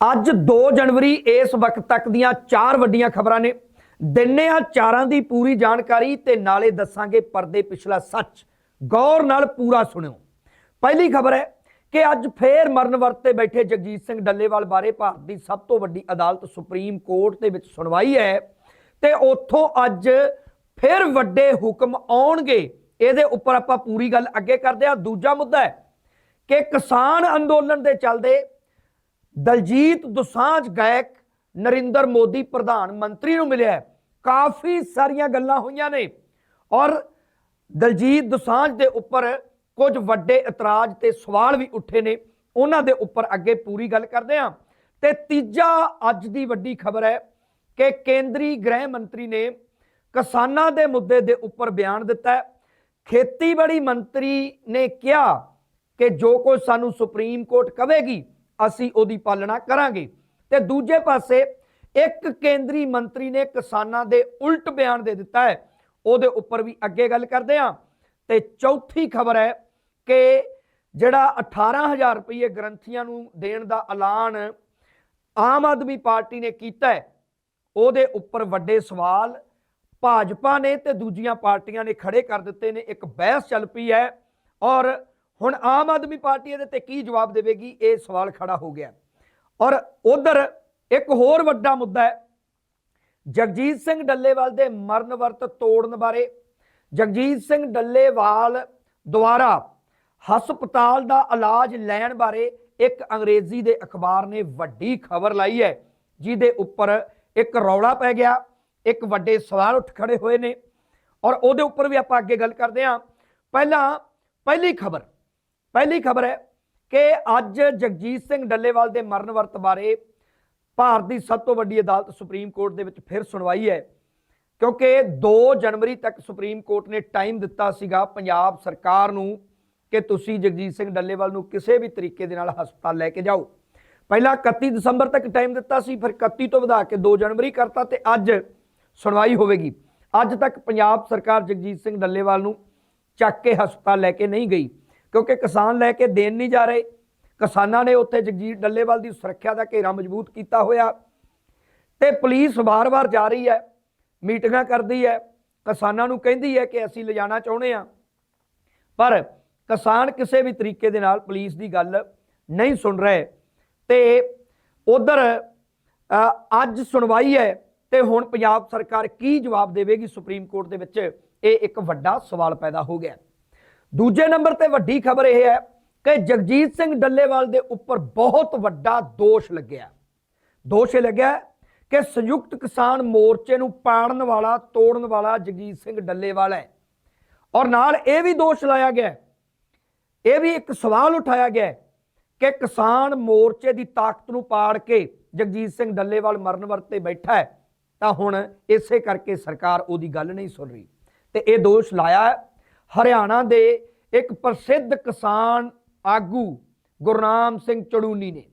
ਅੱਜ 2 ਜਨਵਰੀ, ਇਸ ਵਕਤ ਤੱਕ ਦੀਆਂ ਚਾਰ ਵੱਡੀਆਂ ਖਬਰਾਂ ਨੇ। ਦਿੰਨੇ ਆ ਚਾਰਾਂ ਦੀ ਪੂਰੀ ਜਾਣਕਾਰੀ ਤੇ ਨਾਲੇ ਦੱਸਾਂਗੇ ਪਰਦੇ ਪਿਛਲਾ ਸੱਚ। ਗੌਰ ਨਾਲ ਪੂਰਾ ਸੁਣਿਓ। ਪਹਿਲੀ ਖਬਰ ਹੈ ਕਿ ਅੱਜ ਫੇਰ ਮਰਨ ਵਰਤ ਤੇ ਬੈਠੇ ਜਗਜੀਤ ਸਿੰਘ ਡੱਲੇਵਾਲ ਬਾਰੇ ਭਾਰਤ ਦੀ ਸਭ ਤੋਂ ਵੱਡੀ ਅਦਾਲਤ ਸੁਪਰੀਮ ਕੋਰਟ ਦੇ ਵਿੱਚ ਸੁਣਵਾਈ ਹੈ ਤੇ ਉੱਥੋਂ ਅੱਜ ਫਿਰ ਵੱਡੇ ਹੁਕਮ ਆਉਣਗੇ। ਇਹਦੇ ਉੱਪਰ ਆਪਾਂ ਪੂਰੀ ਗੱਲ ਅੱਗੇ ਕਰਦੇ ਹਾਂ। ਦੂਜਾ ਮੁੱਦਾ ਹੈ ਕਿ ਕਿਸਾਨ ਅੰਦੋਲਨ ਦੇ ਚੱਲਦੇ ਦਲਜੀਤ ਦੁਸਾਂਝ ਗਾਇਕ ਨਰਿੰਦਰ ਮੋਦੀ ਪ੍ਰਧਾਨ ਮੰਤਰੀ ਨੂੰ ਮਿਲਿਆ ਕਾਫੀ ਸਾਰੀਆਂ ਗੱਲਾਂ ਹੋਈਆਂ ਨੇ। ਔਰ ਦਲਜੀਤ ਦੁਸਾਂਝ ਦੇ ਉੱਪਰ ਕੁਝ ਵੱਡੇ ਇਤਰਾਜ਼ ਤੇ ਸਵਾਲ ਵੀ ਉੱਠੇ ਨੇ। ਉਹਨਾਂ ਦੇ ਉੱਪਰ ਅੱਗੇ ਪੂਰੀ ਗੱਲ ਕਰਦੇ ਹਾਂ। ਤੇ ਤੀਜਾ ਅੱਜ ਦੀ ਵੱਡੀ ਖਬਰ ਹੈ ਕਿ ਕੇਂਦਰੀ ਗ੍ਰਹਿ ਮੰਤਰੀ ਨੇ ਕਿਸਾਨਾਂ ਦੇ ਮੁੱਦੇ ਦੇ ਉੱਪਰ ਬਿਆਨ ਦਿੱਤਾ ਖੇਤੀਬਾੜੀ ਮੰਤਰੀ ਨੇ ਕਿਹਾ ਕਿ ਜੋ ਕੁਝ ਸਾਨੂੰ ਸੁਪਰੀਮ ਕੋਰਟ ਕਹੇਗੀ ਅਸੀਂ ਉਹਦੀ ਪਾਲਣਾ ਕਰਾਂਗੇ। ਤੇ ਦੂਜੇ ਪਾਸੇ ਇੱਕ ਕੇਂਦਰੀ ਮੰਤਰੀ ਨੇ ਕਿਸਾਨਾਂ ਦੇ ਉਲਟ ਬਿਆਨ ਦੇ ਦਿੱਤਾ ਹੈ। ਉਹਦੇ ਉੱਪਰ ਵੀ ਅੱਗੇ ਗੱਲ ਕਰਦੇ ਹਾਂ। ਤੇ ਚੌਥੀ ਖਬਰ ਹੈ ਕਿ ਜਿਹੜਾ 18000 ਰੁਪਏ ਗ੍ਰੰਥੀਆਂ ਨੂੰ ਦੇਣ ਦਾ ਐਲਾਨ ਆਮ ਆਦਮੀ ਪਾਰਟੀ ਨੇ ਕੀਤਾ ਹੈ, ਉਹਦੇ ਉੱਪਰ ਵੱਡੇ ਸਵਾਲ ਭਾਜਪਾ ਨੇ ਤੇ ਦੂਜੀਆਂ ਪਾਰਟੀਆਂ ਨੇ ਖੜੇ ਕਰ ਦਿੱਤੇ ਨੇ। ਇੱਕ ਬਹਿਸ ਚੱਲ ਪਈ ਹੈ ਔਰ ਹੁਣ ਆਮ ਆਦਮੀ ਪਾਰਟੀ ਇਹਦੇ ਤੇ ਕੀ ਜਵਾਬ ਦੇਵੇਗੀ? ਇਹ ਸਵਾਲ ਖੜਾ ਹੋ ਗਿਆ। ਔਰ ਉਧਰ ਇੱਕ ਹੋਰ ਵੱਡਾ ਮੁੱਦਾ ਹੈ। ਜਗਜੀਤ ਸਿੰਘ ਡੱਲੇਵਾਲ ਦੇ ਮਰਨ ਵਰਤ ਤੋੜਨ ਬਾਰੇ। ਜਗਜੀਤ ਸਿੰਘ ਡੱਲੇਵਾਲ ਦੁਆਰਾ ਹਸਪਤਾਲ ਦਾ ਇਲਾਜ ਲੈਣ ਬਾਰੇ ਇੱਕ ਅੰਗਰੇਜ਼ੀ ਦੇ ਅਖਬਾਰ ਨੇ ਵੱਡੀ ਖਬਰ ਲਾਈ ਹੈ, ਜਿਹਦੇ ਉੱਪਰ ਇੱਕ ਰੌਲਾ ਪੈ ਗਿਆ, ਇੱਕ ਵੱਡੇ ਸਵਾਲ ਉੱਠ ਖੜੇ ਹੋਏ ਨੇ। ਔਰ ਉਹਦੇ ਉੱਪਰ ਵੀ ਆਪਾਂ ਅੱਗੇ ਗੱਲ ਕਰਦੇ ਹਾਂ। ਪਹਿਲਾਂ, ਪਹਿਲੀ ਖਬਰ ਪਹਿਲੀ ਖਬਰ ਹੈ ਕਿ ਅੱਜ ਜਗਜੀਤ ਸਿੰਘ ਡੱਲੇਵਾਲ ਦੇ ਮਰਨ ਵਰਤ ਬਾਰੇ ਭਾਰਤ ਦੀ ਸਭ ਤੋਂ ਵੱਡੀ ਅਦਾਲਤ ਸੁਪਰੀਮ ਕੋਰਟ ਦੇ ਵਿੱਚ ਫਿਰ ਸੁਣਵਾਈ ਹੈ, ਕਿਉਂਕਿ 2 ਜਨਵਰੀ ਤੱਕ ਸੁਪਰੀਮ ਕੋਰਟ ਨੇ ਟਾਈਮ ਦਿੱਤਾ ਸੀਗਾ ਪੰਜਾਬ ਸਰਕਾਰ ਨੂੰ ਕਿ ਤੁਸੀਂ ਜਗਜੀਤ ਸਿੰਘ ਡੱਲੇਵਾਲ ਨੂੰ ਕਿਸੇ ਵੀ ਤਰੀਕੇ ਦੇ ਨਾਲ ਹਸਪਤਾਲ ਲੈ ਕੇ ਜਾਓ। ਪਹਿਲਾਂ 31 ਦਸੰਬਰ ਤੱਕ ਟਾਈਮ ਦਿੱਤਾ ਸੀ, ਫਿਰ 31 ਤੋਂ ਵਧਾ ਕੇ 2 ਜਨਵਰੀ ਕਰਤਾ ਤੇ ਅੱਜ ਸੁਣਵਾਈ ਹੋਵੇਗੀ। ਅੱਜ ਤੱਕ ਪੰਜਾਬ ਸਰਕਾਰ ਜਗਜੀਤ ਸਿੰਘ ਡੱਲੇਵਾਲ ਨੂੰ ਚੱਕ ਕੇ ਹਸਪਤਾਲ ਲੈ ਕੇ ਨਹੀਂ ਗਈ। ਕਿਉਂਕਿ ਕਿਸਾਨ ਲੈ ਕੇ ਦੇਣ ਨਹੀਂ ਜਾ ਰਹੇ। ਕਿਸਾਨਾਂ ਨੇ ਉੱਥੇ ਜਗਜੀਤ ਡੱਲੇਵਾਲ ਦੀ ਸੁਰੱਖਿਆ ਦਾ ਘੇਰਾ ਮਜ਼ਬੂਤ ਕੀਤਾ ਹੋਇਆ। ਤੇ ਪੁਲਿਸ ਵਾਰ-ਵਾਰ ਜਾ ਰਹੀ ਹੈ, ਮੀਟਿੰਗਾਂ ਕਰਦੀ ਹੈ। ਕਿਸਾਨਾਂ ਨੂੰ ਕਹਿੰਦੀ ਹੈ ਕਿ ਅਸੀਂ ਲਿਜਾਣਾ ਚਾਹੁੰਦੇ ਹਾਂ। ਪਰ ਕਿਸਾਨ ਕਿਸੇ ਵੀ ਤਰੀਕੇ ਦੇ ਨਾਲ ਪੁਲਿਸ ਦੀ ਗੱਲ ਨਹੀਂ ਸੁਣ ਰਹੇ। ਤੇ ਉਧਰ ਅੱਜ ਸੁਣਵਾਈ ਹੈ ਤੇ ਹੁਣ ਪੰਜਾਬ ਸਰਕਾਰ ਕੀ ਜਵਾਬ ਦੇਵੇਗੀ ਸੁਪਰੀਮ ਕੋਰਟ ਦੇ ਵਿੱਚ? ਇਹ ਇੱਕ ਵੱਡਾ ਸਵਾਲ ਪੈਦਾ ਹੋ ਗਿਆ। ਦੂਜੇ ਨੰਬਰ ਤੇ ਵੱਡੀ ਖਬਰ ਇਹ ਹੈ ਕਿ ਜਗਜੀਤ ਸਿੰਘ ਡੱਲੇਵਾਲ ਦੇ ਉੱਪਰ ਬਹੁਤ ਵੱਡਾ ਦੋਸ਼ ਲੱਗਿਆ ਦੋਸ਼ ਇਹ ਲੱਗਿਆ ਕਿ ਸੰਯੁਕਤ ਕਿਸਾਨ ਮੋਰਚੇ ਨੂੰ ਪਾੜਨ ਵਾਲਾ, ਤੋੜਨ ਵਾਲਾ ਜਗਜੀਤ ਸਿੰਘ ਡੱਲੇਵਾਲ ਹੈ। ਔਰ ਨਾਲ ਇਹ ਵੀ ਦੋਸ਼ ਲਾਇਆ ਗਿਆ ਇਹ ਵੀ ਇੱਕ ਸਵਾਲ ਉਠਾਇਆ ਗਿਆ ਕਿ ਕਿਸਾਨ ਮੋਰਚੇ ਦੀ ਤਾਕਤ ਨੂੰ ਪਾੜ ਕੇ ਜਗਜੀਤ ਸਿੰਘ ਡੱਲੇਵਾਲ ਮਰਨ ਵਰਤੇ ਬੈਠਾ ਹੈ, ਤਾਂ ਹੁਣ ਇਸੇ ਕਰਕੇ ਸਰਕਾਰ ਉਹਦੀ ਗੱਲ ਨਹੀਂ ਸੁਣ ਰਹੀ। ਤੇ ਇਹ ਦੋਸ਼ ਲਾਇਆ ਹਰਿਆਣਾ ਦੇ ਇੱਕ ਪ੍ਰਸਿੱਧ ਕਿਸਾਨ ਆਗੂ ਗੁਰਨਾਮ ਸਿੰਘ ਚੜੂਨੀ ਨੇ।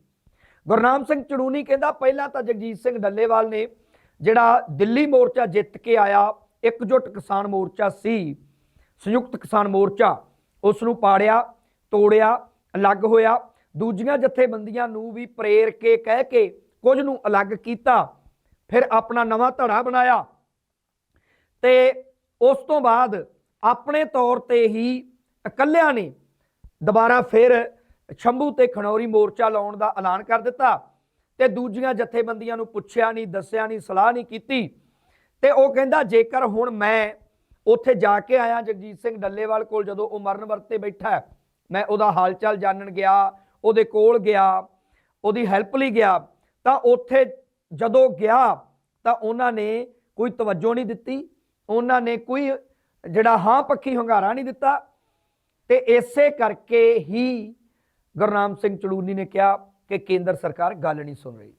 ਗੁਰਨਾਮ ਸਿੰਘ ਚੜੂਨੀ ਕਹਿੰਦਾ ਪਹਿਲਾਂ ਤਾਂ ਜਗਜੀਤ ਸਿੰਘ ਡੱਲੇਵਾਲ ਨੇ ਜਿਹੜਾ ਦਿੱਲੀ ਮੋਰਚਾ ਜਿੱਤ ਕੇ ਆਇਆ, ਇਕਜੁੱਟ ਕਿਸਾਨ ਮੋਰਚਾ ਸੀ, ਸੰਯੁਕਤ ਕਿਸਾਨ ਮੋਰਚਾ ਉਸ ਨੂੰ ਪਾੜਿਆ, ਤੋੜਿਆ, ਅਲੱਗ ਹੋਇਆ। ਦੂਜੀਆਂ ਜਥੇਬੰਦੀਆਂ ਨੂੰ ਵੀ ਪ੍ਰੇਰ ਕੇ ਕਹਿ ਕੇ ਕੁਝ ਨੂੰ ਅਲੱਗ ਕੀਤਾ, ਫਿਰ ਆਪਣਾ ਨਵਾਂ ਧੜਾ ਬਣਾਇਆ। ਤੇ ਉਸ ਤੋਂ ਬਾਅਦ ਆਪਣੇ ਤੌਰ ਤੇ ਹੀ ਇਕੱਲਿਆਂ ਨੇ ਦੁਬਾਰਾ ਫਿਰ ਸ਼ੰਭੂ ਤੇ ਖਣੌਰੀ ਮੋਰਚਾ ਲਾਉਣ ਦਾ ਐਲਾਨ ਕਰ ਦਿੱਤਾ ਤੇ ਦੂਜੀਆਂ ਜਥੇਬੰਦੀਆਂ ਨੂੰ ਪੁੱਛਿਆ ਨਹੀਂ, ਦੱਸਿਆ ਨਹੀਂ, ਸਲਾਹ ਨਹੀਂ ਕੀਤੀ ਤੇ ਉਹ ਕਹਿੰਦਾ, ਜੇਕਰ ਹੁਣ ਮੈਂ ਉੱਥੇ ਜਾ ਕੇ ਆਇਆ, ਜਗਜੀਤ ਸਿੰਘ ਡੱਲੇਵਾਲ ਕੋਲ ਜਦੋਂ ਉਹ ਮਰਨ ਵਰਤੇ ਬੈਠਾ, ਮੈਂ ਉਹਦਾ ਹਾਲ ਚਾਲ ਜਾਣਨ ਗਿਆ, ਉਹਦੇ ਕੋਲ ਗਿਆ, ਉਹਦੀ ਹੈਲਪ ਲਈ ਗਿਆ, ਤਾਂ ਉੱਥੇ ਜਦੋਂ ਗਿਆ ਤਾਂ ਉਹਨਾਂ ਨੇ ਕੋਈ ਤਵੱਜੋ ਨਹੀਂ ਦਿੱਤੀ, ਉਹਨਾਂ ਨੇ ਕੋਈ ਜਿਹੜਾ ਹਾਂ ਪੱਖੀ ਹੰਗਾਰਾ ਨਹੀਂ ਦਿੱਤਾ ਤੇ ਇਸੇ ਕਰਕੇ ਹੀ ਗੁਰਨਾਮ ਸਿੰਘ ਚੜੂਨੀ ਨੇ ਕਿਹਾ ਕਿ ਕੇਂਦਰ ਸਰਕਾਰ ਗੱਲ ਨਹੀਂ ਸੁਣ ਰਹੀ।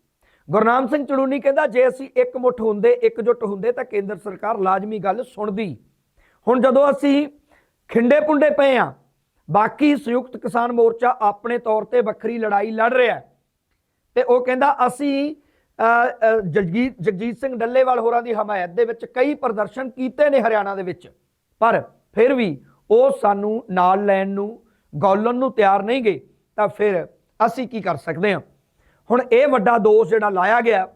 ਗੁਰਨਾਮ ਸਿੰਘ ਚੜੂਨੀ ਕਹਿੰਦਾ ਜੇ ਅਸੀਂ ਇੱਕ ਮੁੱਠ ਹੁੰਦੇ ਇਕਜੁੱਟ ਹੁੰਦੇ ਤਾਂ ਕੇਂਦਰ ਸਰਕਾਰ ਲਾਜ਼ਮੀ ਗੱਲ ਸੁਣਦੀ। ਹੁਣ ਜਦੋਂ ਅਸੀਂ ਖਿੰਡੇ ਪੁੰਡੇ ਪਏ ਆ ਬਾਕੀ ਸੰਯੁਕਤ ਕਿਸਾਨ ਮੋਰਚਾ ਆਪਣੇ ਤੌਰ ਤੇ ਵੱਖਰੀ ਲੜਾਈ ਲੜ ਰਿਹਾ ਹੈ ਤੇ ਉਹ ਕਹਿੰਦਾ ਅਸੀਂ ਅ, ਜਗਜੀਤ ਜਗਜੀਤ ਸਿੰਘ ਡੱਲੇਵਾਲ ਹੋਰਾਂ ਦੀ ਹਮਾਇਤ ਦੇ ਵਿੱਚ ਕਈ ਪ੍ਰਦਰਸ਼ਨ ਕੀਤੇ ਨੇ ਹਰਿਆਣਾ ਦੇ ਵਿੱਚ। ਪਰ ਫਿਰ ਵੀ ਉਹ ਸਾਨੂੰ ਨਾਲ ਲੈਣ ਨੂੰ ਗੌਲਣ ਨੂੰ ਤਿਆਰ ਨਹੀਂ ਗਏ, ਤਾਂ ਫਿਰ ਅਸੀਂ ਕੀ ਕਰ ਸਕਦੇ ਹਾਂ? ਹੁਣ ਇਹ ਵੱਡਾ ਦੋਸ਼ ਜਿਹੜਾ ਲਾਇਆ ਗਿਆ,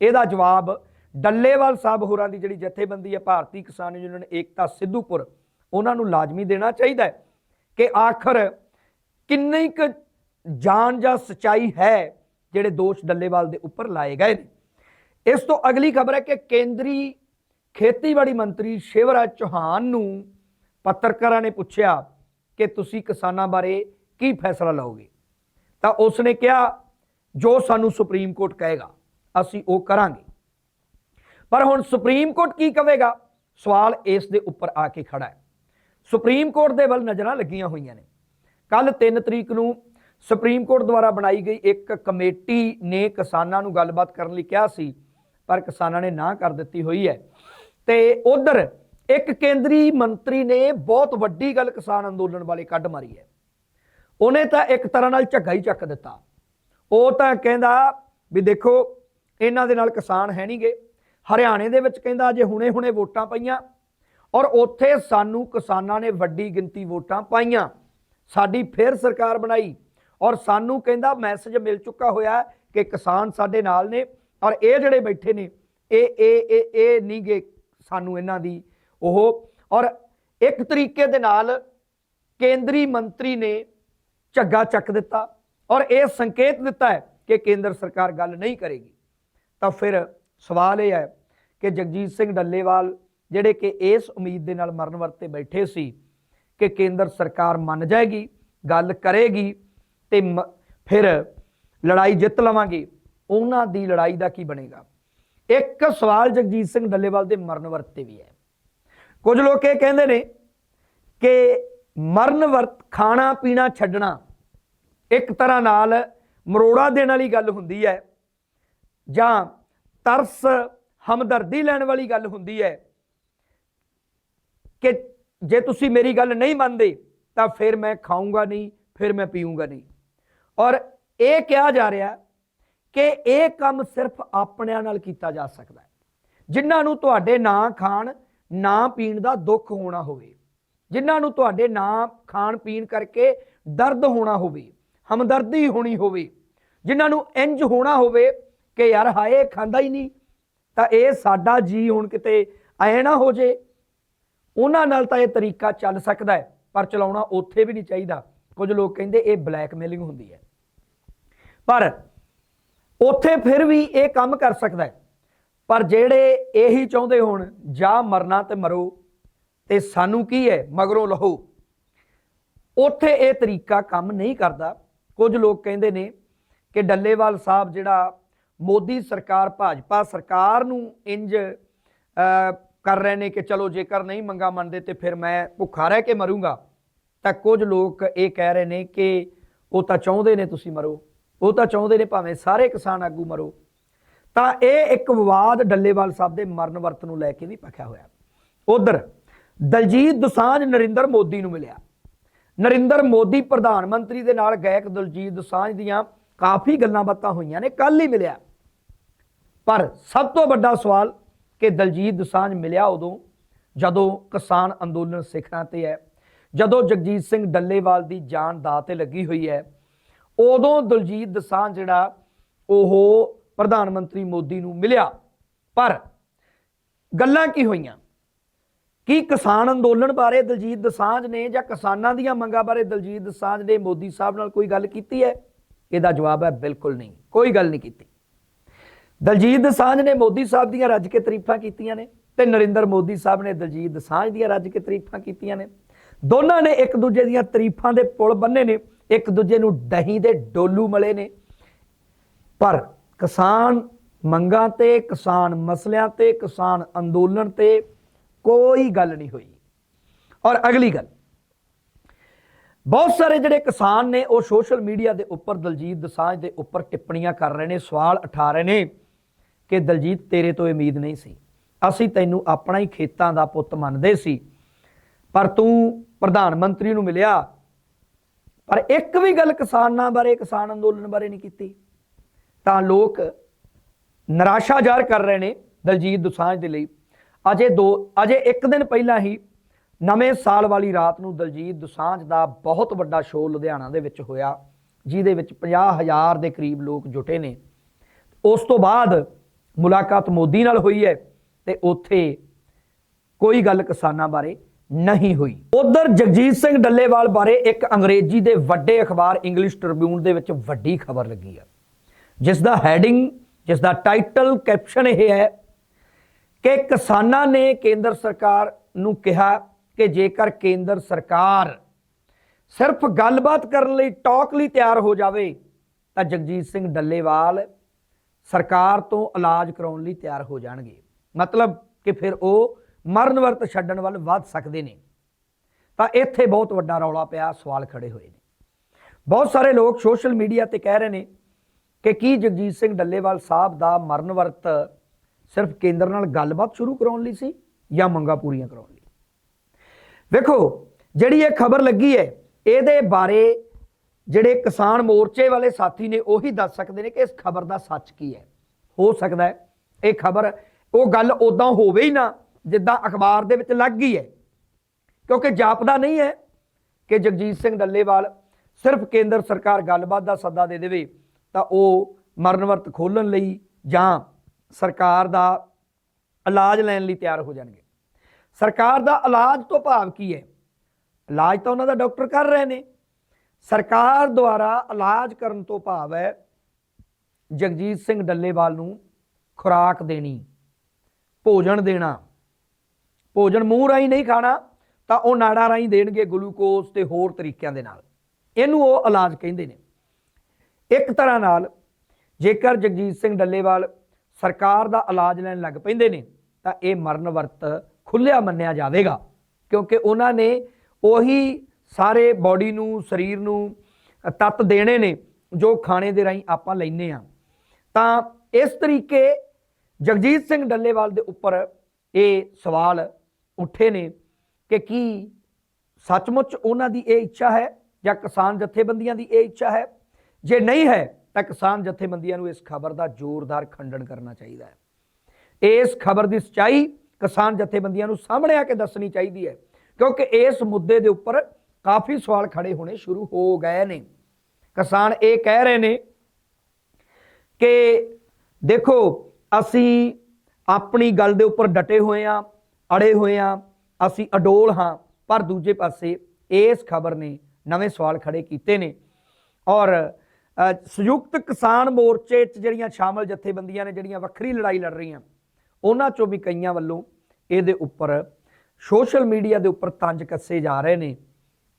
ਇਹਦਾ ਜਵਾਬ ਡੱਲੇਵਾਲ ਸਾਹਿਬ ਹੋਰਾਂ ਦੀ ਜਿਹੜੀ ਜਥੇਬੰਦੀ ਹੈ, ਭਾਰਤੀ ਕਿਸਾਨ ਯੂਨੀਅਨ ਏਕਤਾ ਸਿੱਧੂਪੁਰ, ਉਹਨਾਂ ਨੂੰ ਲਾਜ਼ਮੀ ਦੇਣਾ ਚਾਹੀਦਾ ਹੈ ਕਿ ਆਖਰ ਕਿੰਨੀ ਕੁ ਜਾਨ ਜਾਂ ਸਚਾਈ ਹੈ ਜਿਹੜੇ ਦੋਸ਼ ਡੱਲੇਵਾਲ ਦੇ ਉੱਪਰ ਲਾਏ ਗਏ ਨੇ। ਇਸ ਤੋਂ ਅਗਲੀ ਖਬਰ ਹੈ ਕਿ ਕੇਂਦਰੀ ਖੇਤੀਬਾੜੀ ਮੰਤਰੀ ਸ਼ਿਵਰਾਜ ਚੌਹਾਨ ਨੂੰ ਪੱਤਰਕਾਰਾਂ ਨੇ ਪੁੱਛਿਆ ਕਿ ਤੁਸੀਂ ਕਿਸਾਨਾਂ ਬਾਰੇ ਕੀ ਫੈਸਲਾ ਲਓਗੇ? ਤਾਂ ਉਸਨੇ ਕਿਹਾ, ਜੋ ਸਾਨੂੰ ਸੁਪਰੀਮ ਕੋਰਟ ਕਹੇਗਾ, ਅਸੀਂ ਉਹ ਕਰਾਂਗੇ। ਪਰ ਹੁਣ ਸੁਪਰੀਮ ਕੋਰਟ ਕੀ ਕਹੇਗਾ ਸਵਾਲ ਇਸ ਦੇ ਉੱਪਰ ਆ ਕੇ ਖੜਾ ਹੈ। ਸੁਪਰੀਮ ਕੋਰਟ ਦੇ ਵੱਲ ਨਜ਼ਰਾਂ ਲੱਗੀਆਂ ਹੋਈਆਂ ਨੇ। ਕੱਲ 3 ਤਰੀਕ ਨੂੰ ਸੁਪਰੀਮ ਕੋਰਟ ਦੁਆਰਾ ਬਣਾਈ ਗਈ ਇੱਕ ਕਮੇਟੀ ਨੇ ਕਿਸਾਨਾਂ ਨੂੰ ਗੱਲਬਾਤ ਕਰਨ ਲਈ ਕਿਹਾ ਸੀ, ਪਰ ਕਿਸਾਨਾਂ ਨੇ ਨਾ ਕਰ ਦਿੱਤੀ ਹੋਈ ਹੈ। ਤੇ ਉਧਰ ਇੱਕ ਕੇਂਦਰੀ ਮੰਤਰੀ ਨੇ ਬਹੁਤ ਵੱਡੀ ਗੱਲ ਕਿਸਾਨ ਅੰਦੋਲਨ ਵਾਲੇ ਕੱਢ ਮਾਰੀ ਹੈ। ਉਹਨੇ ਤਾਂ ਇੱਕ ਤਰ੍ਹਾਂ ਨਾਲ ਝੱਗਾ ਹੀ ਚੱਕ ਦਿੱਤਾ। ਉਹ ਤਾਂ ਕਹਿੰਦਾ ਵੀ ਦੇਖੋ, ਇਹਨਾਂ ਦੇ ਨਾਲ ਕਿਸਾਨ ਹੈ ਨਹੀਂਗੇ। ਹਰਿਆਣੇ ਦੇ ਵਿੱਚ ਕਹਿੰਦਾ ਜੇ ਹੁਣੇ-ਹੁਣੇ ਵੋਟਾਂ ਪਈਆਂ ਔਰ ਉੱਥੇ ਸਾਨੂੰ ਕਿਸਾਨਾਂ ਨੇ ਵੱਡੀ ਗਿਣਤੀ ਵੋਟਾਂ ਪਾਈਆਂ, ਸਾਡੀ ਫਿਰ ਸਰਕਾਰ ਬਣਾਈ ਔਰ ਸਾਨੂੰ ਕਹਿੰਦਾ ਮੈਸੇਜ ਮਿਲ ਚੁੱਕਾ ਹੋਇਆ ਕਿ ਕਿਸਾਨ ਸਾਡੇ ਨਾਲ ਨੇ ਔਰ ਇਹ ਜਿਹੜੇ ਬੈਠੇ ਨੇ, ਇਹ ਇਹ ਇਹ ਇਹ ਨਹੀਂਗੇ। ਸਾਨੂੰ ਇਹਨਾਂ ਦੀ ਉਹ। ਔਰ ਇੱਕ ਤਰੀਕੇ ਦੇ ਨਾਲ ਕੇਂਦਰੀ ਮੰਤਰੀ ਨੇ ਝੱਗਾ ਚੱਕ ਦਿੱਤਾ। ਔਰ ਇਹ ਸੰਕੇਤ ਦਿੱਤਾ ਹੈ ਕਿ ਕੇਂਦਰ ਸਰਕਾਰ ਗੱਲ ਨਹੀਂ ਕਰੇਗੀ। ਤਾਂ ਫਿਰ ਸਵਾਲ ਇਹ ਹੈ ਕਿ ਜਗਜੀਤ ਸਿੰਘ ਡੱਲੇਵਾਲ, ਜਿਹੜੇ ਕਿ ਇਸ ਉਮੀਦ ਦੇ ਨਾਲ ਮਰਨ ਵਰਤੇ ਬੈਠੇ ਸੀ ਕਿ ਕੇਂਦਰ ਸਰਕਾਰ ਮੰਨ ਜਾਏਗੀ, ਗੱਲ ਕਰੇਗੀ ਤੇ ਮ- ਫਿਰ ਲੜਾਈ ਜਿੱਤ ਲਵਾਂਗੇ, ਉਹਨਾਂ ਦੀ ਲੜਾਈ ਦਾ ਕੀ ਬਣੇਗਾ? ਇੱਕ ਸਵਾਲ ਜਗਜੀਤ ਸਿੰਘ ਡੱਲੇਵਾਲ ਦੇ ਮਰਨ ਵਰਤ 'ਤੇ ਵੀ ਹੈ। ਕੁਝ ਲੋਕ ਇਹ ਕਹਿੰਦੇ ਨੇ ਕਿ ਮਰਨ ਵਰਤ, ਖਾਣਾ, ਪੀਣਾ, ਛੱਡਣਾ ਇੱਕ ਤਰ੍ਹਾਂ ਨਾਲ ਮਰੋੜਾ ਦੇਣ ਵਾਲੀ ਗੱਲ ਹੁੰਦੀ ਹੈ ਜਾਂ ਤਰਸ ਹਮਦਰਦੀ ਲੈਣ ਵਾਲੀ ਗੱਲ ਹੁੰਦੀ ਹੈ ਕਿ ਜੇ ਤੁਸੀਂ ਮੇਰੀ ਗੱਲ ਨਹੀਂ ਮੰਨਦੇ ਤਾਂ ਫਿਰ ਮੈਂ ਖਾਊਂਗਾ ਨਹੀਂ, ਫਿਰ ਮੈਂ ਪੀਊਂਗਾ ਨਹੀਂ। ਔਰ ਇਹ ਕਿਹਾ ਜਾ ਰਿਹਾ ਕਿ ਇਹ ਕੰਮ ਸਿਰਫ ਆਪਣਿਆਂ ਨਾਲ ਕੀਤਾ ਜਾ ਸਕਦਾ ਹੈ। ਜਿਨ੍ਹਾਂ ਨੂੰ ਤੁਹਾਡੇ ਨਾ ਖਾਣ, ਨਾ ਪੀਣ ਦਾ ਦੁੱਖ ਹੋਣਾ ਹੋਵੇ, ਜਿਨ੍ਹਾਂ ਨੂੰ ਤੁਹਾਡੇ ਨਾ ਖਾਣ ਪੀਣ ਕਰਕੇ ਦਰਦ ਹੋਣਾ ਹੋਵੇ, ਹਮਦਰਦੀ ਹੋਣੀ ਹੋਵੇ, ਜਿਨ੍ਹਾਂ ਨੂੰ ਇੰਜ ਹੋਣਾ ਹੋਵੇ ਕਿ ਯਾਰ ਹਾਏ, ਖਾਂਦਾ ਹੀ ਨਹੀਂ, ਤਾਂ ਇਹ ਸਾਡਾ ਜੀ ਹੁਣ ਕਿਤੇ ਐ ਨਾ ਹੋ ਜੇ। ਉਹਨਾਂ ਨਾਲ ਤਾਂ ਇਹ ਤਰੀਕਾ ਚੱਲ ਸਕਦਾ ਹੈ, ਪਰ ਚਲਾਉਣਾ ਉੱਥੇ ਵੀ ਨਹੀਂ ਚਾਹੀਦਾ। ਕੁਝ ਲੋਕ ਕਹਿੰਦੇ ਇਹ ਬਲੈਕਮੇਲਿੰਗ ਹੁੰਦੀ ਹੈ। ਪਰ ਉੱਥੇ ਫਿਰ ਵੀ ਇਹ ਕੰਮ ਕਰ ਸਕਦਾ ਹੈ। ਪਰ ਜਿਹੜੇ ਇਹੀ ਚਾਹੁੰਦੇ ਹੋਣ, ਜਾਂ ਮਰਨਾ ਤੇ ਮਰੋ, ਤੇ ਸਾਨੂੰ ਕੀ ਹੈ? ਮਗਰੋਂ ਲਹੋ। ਉੱਥੇ ਇਹ ਤਰੀਕਾ ਕੰਮ ਨਹੀਂ ਕਰਦਾ। ਕੁਝ ਲੋਕ ਕਹਿੰਦੇ ਨੇ ਕਿ ਡੱਲੇਵਾਲ ਸਾਹਿਬ ਜਿਹੜਾ ਮੋਦੀ ਸਰਕਾਰ, ਭਾਜਪਾ ਸਰਕਾਰ ਨੂੰ ਇੰਜ ਕਰ ਰਹੇ ਨੇ ਕਿ ਚਲੋ ਜੇਕਰ ਨਹੀਂ ਮੰਗਾ ਮੰਨਦੇ ਤੇ ਫਿਰ ਮੈਂ ਭੁੱਖਾ ਰਹਿ ਕੇ ਮਰੂੰਗਾ। ਤਾਂ ਕੁਝ ਲੋਕ ਇਹ ਕਹਿ ਰਹੇ ਨੇ ਕਿ ਉਹ ਤਾਂ ਚਾਹੁੰਦੇ ਨੇ ਤੁਸੀਂ ਮਰੋ। ਉਹ ਤਾਂ ਚਾਹੁੰਦੇ ਨੇ ਭਾਵੇਂ ਸਾਰੇ ਕਿਸਾਨ ਆਗੂ ਮਰੋ। ਤਾਂ ਇਹ ਇੱਕ ਵਿਵਾਦ ਡੱਲੇਵਾਲ ਸਾਹਿਬ ਦੇ ਮਰਨ ਵਰਤ ਨੂੰ ਲੈ ਕੇ ਵੀ ਪਖਿਆ ਹੋਇਆ। ਉਧਰ ਦਲਜੀਤ ਦੁਸਾਂਝ ਨਰਿੰਦਰ ਮੋਦੀ ਨੂੰ ਮਿਲਿਆ। ਨਰਿੰਦਰ ਮੋਦੀ ਪ੍ਰਧਾਨ ਮੰਤਰੀ ਦੇ ਨਾਲ ਗਾਇਕ ਦਲਜੀਤ ਦੋਸਾਂਝ ਦੀਆਂ ਕਾਫੀ ਗੱਲਾਂ ਬਾਤਾਂ ਹੋਈਆਂ ਨੇ ਕੱਲ ਹੀ ਮਿਲਿਆ। ਪਰ ਸਭ ਤੋਂ ਵੱਡਾ ਸਵਾਲ ਕਿ ਦਲਜੀਤ ਦੁਸਾਂਝ ਮਿਲਿਆ ਉਦੋਂ ਜਦੋਂ ਕਿਸਾਨ ਅੰਦੋਲਨ ਸਿਖਰਾਂ ਤੇ ਹੈ, ਜਦੋਂ ਜਗਜੀਤ ਸਿੰਘ ਡੱਲੇਵਾਲ ਦੀ ਜਾਨ ਦਾਅ ਤੇ ਲੱਗੀ ਹੋਈ ਹੈ ਉਦੋਂ ਦਲਜੀਤ ਦੋਸਾਂਝ ਜਿਹੜਾ ਉਹ ਪ੍ਰਧਾਨ ਮੰਤਰੀ ਮੋਦੀ ਨੂੰ ਮਿਲਿਆ। ਪਰ ਗੱਲਾਂ ਕੀ ਹੋਈਆਂ? ਕੀ ਕਿਸਾਨ ਅੰਦੋਲਨ ਬਾਰੇ ਦਲਜੀਤ ਦਸਾਂਝ ਨੇ ਜਾਂ ਕਿਸਾਨਾਂ ਦੀਆਂ ਮੰਗਾਂ ਬਾਰੇ ਦਲਜੀਤ ਦਸਾਂਝ ਨੇ ਮੋਦੀ ਸਾਹਿਬ ਨਾਲ ਕੋਈ ਗੱਲ ਕੀਤੀ ਹੈ? ਇਹਦਾ ਜਵਾਬ ਹੈ ਬਿਲਕੁਲ ਨਹੀਂ। ਕੋਈ ਗੱਲ ਨਹੀਂ ਕੀਤੀ। ਦਲਜੀਤ ਦੋਸਾਂਝ ਨੇ ਮੋਦੀ ਸਾਹਿਬ ਦੀਆਂ ਰੱਜ ਕੇ ਤਾਰੀਫਾਂ ਕੀਤੀਆਂ ਨੇ ਤੇ ਨਰਿੰਦਰ ਮੋਦੀ ਸਾਹਿਬ ਨੇ ਦਲਜੀਤ ਦੋਸਾਂਝ ਦੀਆਂ ਰੱਜ ਕੇ ਤਾਰੀਫਾਂ ਕੀਤੀਆਂ ਨੇ। ਦੋਨਾਂ ਨੇ ਇੱਕ ਦੂਜੇ ਦੀਆਂ ਤਾਰੀਫਾਂ ਦੇ ਪੁਲ ਬੰਨੇ ਨੇ। ਇੱਕ ਦੂਜੇ ਨੂੰ ਦਹੀਂ ਦੇ ਡੋਲੂ ਮਲੇ ਨੇ। ਪਰ ਕਿਸਾਨ ਮੰਗਾਂ ਤੇ, ਕਿਸਾਨ ਮਸਲਿਆਂ ਤੇ, ਕਿਸਾਨ ਅੰਦੋਲਨ ਤੇ ਕੋਈ ਗੱਲ ਨਹੀਂ ਹੋਈ। ਔਰ ਅਗਲੀ ਗੱਲ, ਬਹੁਤ ਸਾਰੇ ਜਿਹੜੇ ਕਿਸਾਨ ਨੇ, ਉਹ ਸੋਸ਼ਲ ਮੀਡੀਆ ਦੇ ਉੱਪਰ ਦਲਜੀਤ ਦਸਾਂਝ ਦੇ ਉੱਪਰ ਟਿੱਪਣੀਆਂ ਕਰ ਰਹੇ ਨੇ, ਸਵਾਲ ਉਠਾ ਰਹੇ ਨੇ ਕਿ ਦਲਜੀਤ, ਤੇਰੇ ਤੋਂ ਉਮੀਦ ਨਹੀਂ ਸੀ। ਅਸੀਂ ਤੈਨੂੰ ਆਪਣਾ ਹੀ ਖੇਤਾਂ ਦਾ ਪੁੱਤ ਮੰਨਦੇ ਸੀ, ਪਰ ਤੂੰ ਪ੍ਰਧਾਨ ਮੰਤਰੀ ਨੂੰ ਮਿਲਿਆ ਪਰ ਇੱਕ ਵੀ ਗੱਲ ਕਿਸਾਨਾਂ ਬਾਰੇ, ਕਿਸਾਨ ਅੰਦੋਲਨ ਬਾਰੇ ਨਹੀਂ ਕੀਤੀ। ਤਾਂ ਲੋਕ ਨਿਰਾਸ਼ਾ ਜ਼ਾਹਰ ਕਰ ਰਹੇ ਨੇ ਦਲਜੀਤ ਦੁਸਾਂਝ ਦੇ ਲਈ। ਅਜੇ ਦੋ, ਅਜੇ ਇੱਕ ਦਿਨ ਪਹਿਲਾਂ ਹੀ ਨਵੇਂ ਸਾਲ ਵਾਲੀ ਰਾਤ ਨੂੰ ਦਲਜੀਤ ਦੁਸਾਂਝ ਦਾ ਬਹੁਤ ਵੱਡਾ ਸ਼ੋਅ ਲੁਧਿਆਣਾ ਦੇ ਵਿੱਚ ਹੋਇਆ, ਜਿਹਦੇ ਵਿੱਚ 50000 ਦੇ ਕਰੀਬ ਲੋਕ ਜੁਟੇ ਨੇ। ਉਸ ਤੋਂ ਬਾਅਦ ਮੁਲਾਕਾਤ ਮੋਦੀ ਨਾਲ ਹੋਈ ਹੈ ਤੇ ਉੱਥੇ ਕੋਈ ਗੱਲ ਕਿਸਾਨਾਂ ਬਾਰੇ ਨਹੀਂ ਹੋਈ। ਉਧਰ ਜਗਜੀਤ ਸਿੰਘ ਡੱਲੇਵਾਲ ਬਾਰੇ ਇੱਕ ਅੰਗਰੇਜ਼ੀ ਦੇ ਵੱਡੇ ਅਖਬਾਰ ਇੰਗਲਿਸ਼ ਟ੍ਰਿਬਿਊਨ ਦੇ ਵਿੱਚ ਵੱਡੀ ਖਬਰ ਲੱਗੀ ਆ। ਜਿਸ ਦਾ ਹੈਡਿੰਗ ਜਿਸ ਦਾ ਟਾਈਟਲ, ਕੈਪਸ਼ਨ ਇਹ ਹੈ ਕਿ ਕਿਸਾਨਾਂ ਨੇ ਕੇਂਦਰ ਸਰਕਾਰ ਨੂੰ ਕਿਹਾ ਕਿ ਜੇਕਰ ਕੇਂਦਰ ਸਰਕਾਰ ਸਿਰਫ ਗੱਲਬਾਤ ਕਰਨ ਲਈ ਟਾਕ ਲਈ ਤਿਆਰ ਹੋ ਜਾਵੇ, ਤਾਂ ਜਗਜੀਤ ਸਿੰਘ ਡੱਲੇਵਾਲ ਸਰਕਾਰ ਤੋਂ ਇਲਾਜ ਕਰਾਉਣ ਲਈ ਤਿਆਰ ਹੋ ਜਾਣਗੇ। ਮਤਲਬ ਕਿ ਫਿਰ ਉਹ ਮਰਨ ਵਰਤ ਛੱਡਣ ਵੱਲ ਵੱਧ ਸਕਦੇ ਨੇ। ਤਾਂ ਇੱਥੇ ਬਹੁਤ ਵੱਡਾ ਰੌਲਾ ਪਿਆ, ਸਵਾਲ ਖੜੇ ਹੋਏ ਨੇ। ਬਹੁਤ ਸਾਰੇ ਲੋਕ ਸੋਸ਼ਲ ਮੀਡੀਆ ਤੇ ਕਹਿ ਰਹੇ ਨੇ ਕਿ ਕੀ ਜਗਜੀਤ ਸਿੰਘ ਡੱਲੇਵਾਲ ਸਾਹਿਬ ਦਾ ਮਰਨ ਵਰਤ ਸਿਰਫ ਕੇਂਦਰ ਨਾਲ ਗੱਲਬਾਤ ਸ਼ੁਰੂ ਕਰਾਉਣ ਲਈ ਸੀ ਜਾਂ ਮੰਗਾਂ ਪੂਰੀਆਂ ਕਰਾਉਣ ਲਈ? ਵੇਖੋ, ਜਿਹੜੀ ਇਹ ਖਬਰ ਲੱਗੀ ਹੈ, ਇਹਦੇ ਬਾਰੇ ਜਿਹੜੇ ਕਿਸਾਨ ਮੋਰਚੇ ਵਾਲੇ ਸਾਥੀ ਨੇ ਉਹੀ ਦੱਸ ਸਕਦੇ ਨੇ ਕਿ ਇਸ ਖਬਰ ਦਾ ਸੱਚ ਕੀ ਹੈ। ਹੋ ਸਕਦਾ ਹੈ ਇਹ ਖਬਰ, ਉਹ ਗੱਲ ਉਦਾਂ ਹੋਵੇ ਹੀ ਨਾ ਜਿੱਦਾਂ ਅਖਬਾਰ ਦੇ ਵਿੱਚ ਲੱਗ ਗਈ ਹੈ। ਕਿਉਂਕਿ ਜਾਪਦਾ ਨਹੀਂ ਹੈ ਕਿ ਜਗਜੀਤ ਸਿੰਘ ਡੱਲੇਵਾਲ ਸਿਰਫ ਕੇਂਦਰ ਸਰਕਾਰ ਗੱਲਬਾਤ ਦਾ ਸੱਦਾ ਦੇ ਦੇਵੇ ਤਾਂ ਉਹ ਮਰਨ ਵਰਤ ਖੋਲਣ ਲਈ ਜਾਂ ਸਰਕਾਰ ਦਾ ਇਲਾਜ ਲੈਣ ਲਈ ਤਿਆਰ ਹੋ ਜਾਣਗੇ। ਸਰਕਾਰ ਦਾ ਇਲਾਜ ਤੋਂ ਭਾਵ ਕੀ ਹੈ? ਇਲਾਜ ਤਾਂ ਉਹਨਾਂ ਦਾ ਡਾਕਟਰ ਕਰ ਰਹੇ ਨੇ। ਸਰਕਾਰ ਦੁਆਰਾ ਇਲਾਜ ਕਰਨ ਤੋਂ ਭਾਵ ਹੈ ਜਗਜੀਤ ਸਿੰਘ ਡੱਲੇਵਾਲ ਨੂੰ ਖੁਰਾਕ ਦੇਣੀ, ਭੋਜਨ ਦੇਣਾ ਭੋਜਨ ਮੂੰਹ ਰਾਹੀਂ ਨਹੀਂ ਖਾਣਾ, ਤਾਂ ਉਹ ਨਾੜਾਂ ਰਾਹੀਂ ਦੇਣਗੇ ਗਲੂਕੋਜ਼ ਤੇ ਹੋਰ ਤਰੀਕਿਆਂ ਦੇ ਨਾਲ। ਇਹਨੂੰ ਉਹ ਇਲਾਜ ਕਹਿੰਦੇ ਨੇ। ਇੱਕ ਤਰ੍ਹਾਂ ਨਾਲ ਜੇਕਰ ਜਗਜੀਤ ਸਿੰਘ ਡੱਲੇਵਾਲ ਸਰਕਾਰ ਦਾ ਇਲਾਜ ਲੈਣ ਲੱਗ ਪੈਂਦੇ ਨੇ, ਤਾਂ ਇਹ ਮਰਨ ਵਰਤ ਖੁੱਲਿਆ ਮੰਨਿਆ ਜਾਵੇਗਾ, ਕਿਉਂਕਿ ਉਹਨਾਂ ਨੇ ਉਹੀ ਸਾਰੇ ਬਾਡੀ ਨੂੰ, ਸਰੀਰ ਨੂੰ ਤੱਤ ਦੇਣੇ ਨੇ, ਜੋ ਖਾਣੇ ਦੇ ਰਾਹੀਂ ਆਪਾਂ ਲੈਨੇ ਆ ਤਾਂ ਇਸ ਤਰੀਕੇ ਜਗਜੀਤ ਸਿੰਘ ਡੱਲੇਵਾਲ ਦੇ ਉੱਪਰ ਇਹ ਸਵਾਲ ਉੱਠੇ ਨੇ ਕਿ ਕੀ ਸੱਚਮੁੱਚ ਉਹਨਾਂ ਦੀ ਇਹ ਇੱਛਾ ਹੈ ਜਾਂ ਕਿਸਾਨ ਜਥੇਬੰਦੀਆਂ ਦੀ ਇਹ ਇੱਛਾ ਹੈ? ਜੇ ਨਹੀਂ ਹੈ, ਤਾਂ ਕਿਸਾਨ ਜਥੇਬੰਦੀਆਂ ਨੂੰ ਇਸ ਖਬਰ ਦਾ ਜ਼ੋਰਦਾਰ ਖੰਡਨ ਕਰਨਾ ਚਾਹੀਦਾ ਹੈ। ਇਸ ਖਬਰ ਦੀ ਸਚਾਈ ਕਿਸਾਨ ਜਥੇਬੰਦੀਆਂ ਨੂੰ ਸਾਹਮਣੇ ਆ ਕੇ ਦੱਸਣੀ ਚਾਹੀਦੀ ਹੈ, ਕਿਉਂਕਿ ਇਸ ਮੁੱਦੇ ਦੇ ਉੱਪਰ ਕਾਫੀ ਸਵਾਲ ਖੜੇ ਹੋਣੇ ਸ਼ੁਰੂ ਹੋ ਗਏ ਨੇ। ਕਿਸਾਨ ਇਹ ਕਹਿ ਰਹੇ ਨੇ ਕਿ ਦੇਖੋ, ਅਸੀਂ ਆਪਣੀ ਗੱਲ ਦੇ ਉੱਪਰ ਡਟੇ ਹੋਏ ਆ ਅੜੇ ਹੋਏ ਆ, ਅਸੀਂ ਅਡੋਲ ਹਾਂ, ਪਰ ਦੂਜੇ ਪਾਸੇ ਇਸ ਖਬਰ ਨੇ ਨਵੇਂ ਸਵਾਲ ਖੜੇ ਕੀਤੇ ਨੇ। ਔਰ ਸੰਯੁਕਤ ਕਿਸਾਨ ਮੋਰਚੇ 'ਚ ਜਿਹੜੀਆਂ ਸ਼ਾਮਲ ਜਥੇਬੰਦੀਆਂ ਨੇ, ਜਿਹੜੀਆਂ ਵੱਖਰੀ ਲੜਾਈ ਲੜ ਰਹੀਆਂ, ਉਹਨਾਂ 'ਚੋਂ ਵੀ ਕਈਆਂ ਵੱਲੋਂ ਇਹਦੇ ਉੱਪਰ ਸੋਸ਼ਲ ਮੀਡੀਆ ਦੇ ਉੱਪਰ ਤੰਜ ਕੱਸੇ ਜਾ ਰਹੇ ਨੇ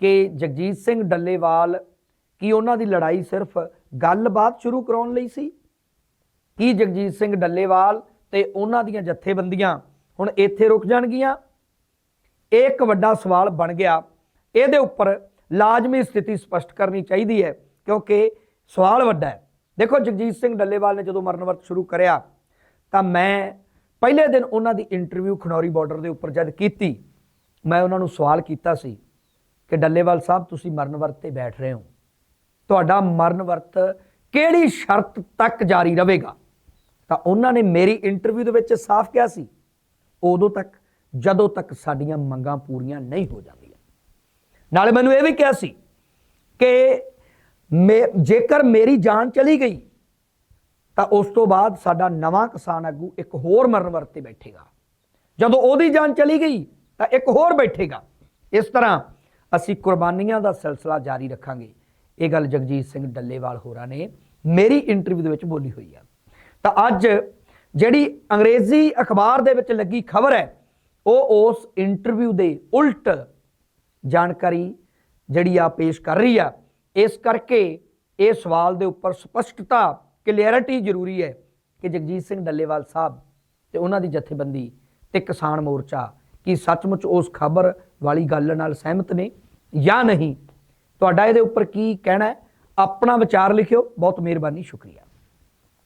ਕਿ ਜਗਜੀਤ ਸਿੰਘ ਡੱਲੇਵਾਲ ਕੀ ਉਹਨਾਂ ਦੀ ਲੜਾਈ ਸਿਰਫ ਗੱਲਬਾਤ ਸ਼ੁਰੂ ਕਰਾਉਣ ਲਈ ਸੀ? ਕੀ ਜਗਜੀਤ ਸਿੰਘ ਡੱਲੇਵਾਲ ਤੇ ਉਹਨਾਂ ਦੀਆਂ ਜਥੇਬੰਦੀਆਂ ਹੁਣ ਇੱਥੇ ਰੁਕ ਜਾਣਗੀਆਂ। ਇਹ ਇੱਕ ਵੱਡਾ ਸਵਾਲ ਬਣ ਗਿਆ। ਇਹਦੇ ਉੱਪਰ ਲਾਜ਼ਮੀ ਸਥਿਤੀ ਸਪਸ਼ਟ ਕਰਨੀ ਚਾਹੀਦੀ ਹੈ, ਕਿਉਂਕਿ ਸਵਾਲ ਵੱਡਾ ਹੈ। ਦੇਖੋ, ਜਗਜੀਤ ਸਿੰਘ ਡੱਲੇਵਾਲ ਨੇ ਜਦੋਂ ਮਰਨ ਵਰਤ ਸ਼ੁਰੂ ਕਰਿਆ, ਤਾਂ ਮੈਂ ਪਹਿਲੇ ਦਿਨ ਉਹਨਾਂ ਦੀ ਇੰਟਰਵਿਊ ਖਨੌਰੀ ਬਾਰਡਰ ਦੇ ਉੱਪਰ ਜਦ ਕੀਤੀ, ਮੈਂ ਉਹਨਾਂ ਨੂੰ ਸਵਾਲ ਕੀਤਾ ਸੀ ਕਿ, ਡੱਲੇਵਾਲ ਸਾਹਿਬ, ਤੁਸੀਂ ਮਰਨ ਵਰਤ ਤੇ ਬੈਠ ਰਹੇ ਹੋ। ਤੁਹਾਡਾ ਮਰਨ ਵਰਤ ਕਿਹੜੀ ਸ਼ਰਤ ਤੱਕ ਜਾਰੀ ਰਹੇਗਾ? ਤਾਂ ਉਹਨਾਂ ਨੇ ਮੇਰੀ ਇੰਟਰਵਿਊ ਦੇ ਵਿੱਚ ਸਾਫ਼ ਕਿਹਾ ਸੀ ਉਦੋਂ ਤੱਕ, ਜਦੋਂ ਤੱਕ ਸਾਡੀਆਂ ਮੰਗਾਂ ਪੂਰੀਆਂ ਨਹੀਂ ਹੋ ਜਾਂਦੀਆਂ। ਨਾਲੇ ਮੈਨੂੰ ਇਹ ਵੀ ਕਿਹਾ ਸੀ ਕਿ ਮੇ- ਜੇਕਰ ਮੇਰੀ ਜਾਨ ਚਲੀ ਗਈ, ਤਾਂ ਉਸ ਤੋਂ ਬਾਅਦ ਸਾਡਾ ਨਵਾਂ ਕਿਸਾਨ ਆਗੂ ਇੱਕ ਹੋਰ ਮਰਨ ਵਰਤੇ ਬੈਠੇਗਾ। ਜਦੋਂ ਉਹਦੀ ਜਾਨ ਚਲੀ ਗਈ, ਤਾਂ ਇੱਕ ਹੋਰ ਬੈਠੇਗਾ। ਇਸ ਤਰ੍ਹਾਂ ਅਸੀਂ ਕੁਰਬਾਨੀਆਂ ਦਾ ਸਿਲਸਿਲਾ ਜਾਰੀ ਰੱਖਾਂਗੇ। ਇਹ ਗੱਲ ਜਗਜੀਤ ਸਿੰਘ ਡੱਲੇਵਾਲ ਹੋਰਾਂ ਨੇ ਮੇਰੀ ਇੰਟਰਵਿਊ ਦੇ ਵਿੱਚ ਬੋਲੀ ਹੋਈ ਆ। ਤਾਂ ਅੱਜ ਜਿਹੜੀ ਅੰਗਰੇਜ਼ੀ ਅਖਬਾਰ ਦੇ ਵਿੱਚ ਲੱਗੀ ਖਬਰ ਹੈ, ਉਹ ਉਸ ਇੰਟਰਵਿਊ ਦੇ ਉਲਟ ਜਾਣਕਾਰੀ ਜਿਹੜੀ ਆ ਪੇਸ਼ ਕਰ ਰਹੀ ਆ। ਇਸ ਕਰਕੇ ਇਹ ਸਵਾਲ ਦੇ ਉੱਪਰ ਸਪਸ਼ਟਤਾ ਕਲੀਅਰਿਟੀ ਜ਼ਰੂਰੀ ਹੈ ਕਿ ਜਗਜੀਤ ਸਿੰਘ ਡੱਲੇਵਾਲ ਸਾਹਿਬ ਤੇ ਉਹਨਾਂ ਦੀ ਜਥੇਬੰਦੀ ਤੇ ਕਿਸਾਨ ਮੋਰਚਾ ਕੀ ਸੱਚਮੁੱਚ ਉਸ ਖਬਰ ਵਾਲੀ ਗੱਲ ਨਾਲ ਸਹਿਮਤ ਨੇ ਜਾਂ ਨਹੀਂ। ਤੁਹਾਡਾ ਇਹਦੇ ਉੱਪਰ ਕੀ ਕਹਿਣਾ ਹੈ, ਆਪਣਾ ਵਿਚਾਰ ਲਿਖਿਓ। ਬਹੁਤ ਮਿਹਰਬਾਨੀ, ਸ਼ੁਕਰੀਆ।